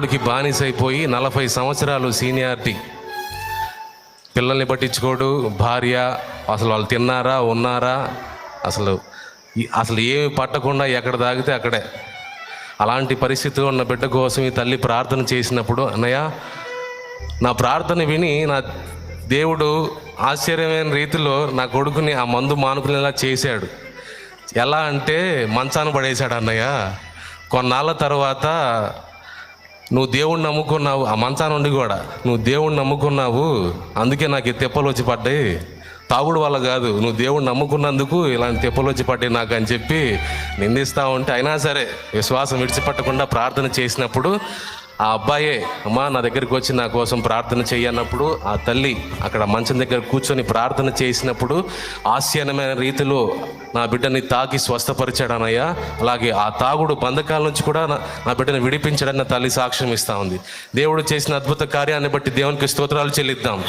దేవుడికి బానిసైపోయి నలభై సంవత్సరాలు సీనియారిటీ. పిల్లల్ని పట్టించుకోడు భార్య అసలు వాళ్ళు తిన్నారా ఉన్నారా అసలు అసలు ఏమి పట్టకుండా ఎక్కడ తాగితే అక్కడే. అలాంటి పరిస్థితిలో ఉన్న బిడ్డ కోసం ఈ తల్లి ప్రార్థన చేసినప్పుడు అన్నయ్య నా ప్రార్థన విని నా దేవుడు ఆశ్చర్యమైన రీతిలో నా కొడుకుని ఆ మందు మానుకునేలా చేశాడు. ఎలా అంటే మంచాన పడేశాడు అన్నయ్య. కొన్నాళ్ళ తర్వాత నువ్వు దేవుణ్ణి నమ్ముకున్నావు ఆ మంచాన ఉండి కూడా. నువ్వు దేవుణ్ణి నమ్ముకున్నావు అందుకే నాకు ఈ తెప్పలు వచ్చి పడ్డాయి. తాగుడు వల్ల కాదు నువ్వు దేవుణ్ణి నమ్ముకున్నందుకు ఇలాంటి తెప్పలు వచ్చి పడ్డాయి నాకు అని చెప్పి నిందిస్తూ ఉంటే అయినా సరే విశ్వాసం విడిచిపెట్టకుండా ప్రార్థన చేసినప్పుడు ఆ అబ్బాయే అమ్మా నా దగ్గరికి వచ్చి నా కోసం ప్రార్థన చేయన్నప్పుడు ఆ తల్లి అక్కడ మంచం దగ్గర కూర్చొని ప్రార్థన చేసినప్పుడు ఆశ్చర్యమైన రీతిలో నా బిడ్డని తాకి స్వస్థపరిచాడనయ్యా. అలాగే ఆ తాగుడు బంధకాల నుంచి కూడా నా- బిడ్డని విడిపించాడని నా తల్లి సాక్ష్యం ఇస్తా ఉంది. దేవుడు చేసిన అద్భుత కార్యాన్ని బట్టి దేవునికి స్తోత్రాలు చెల్లిద్దాం.